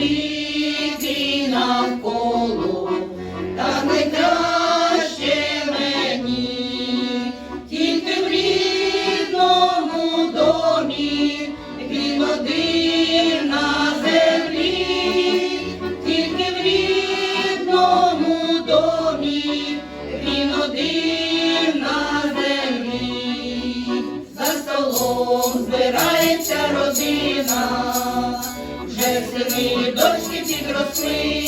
великий навколо, та найкраще мені, тільки в рідному домі, він один на землі, тільки в рідному домі, він один на землі, за столом збирається родина, сини дочки підросли,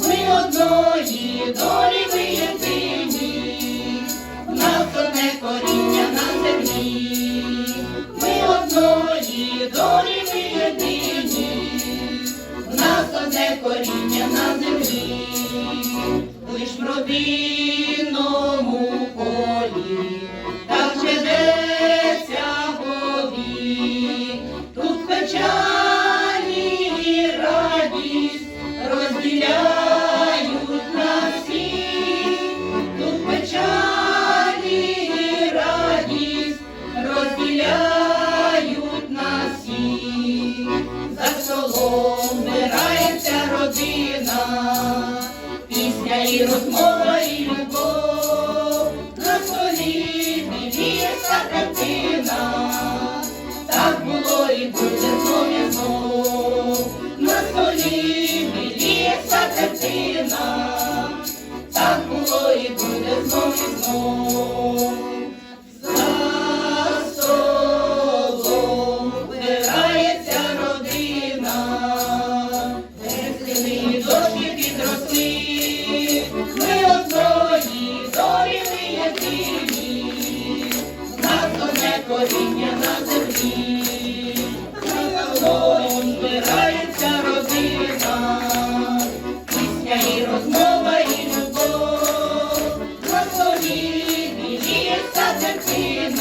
ми одної долі ви єдині, нас одне коріння на землі, ми одної долі ви єдині, нас одне коріння на землі, лиш в пісня і розмова, і любов, на столі дивіться картина, так було і буде знов на столі дивіться картина, так було і буде знов і знов. Argentina.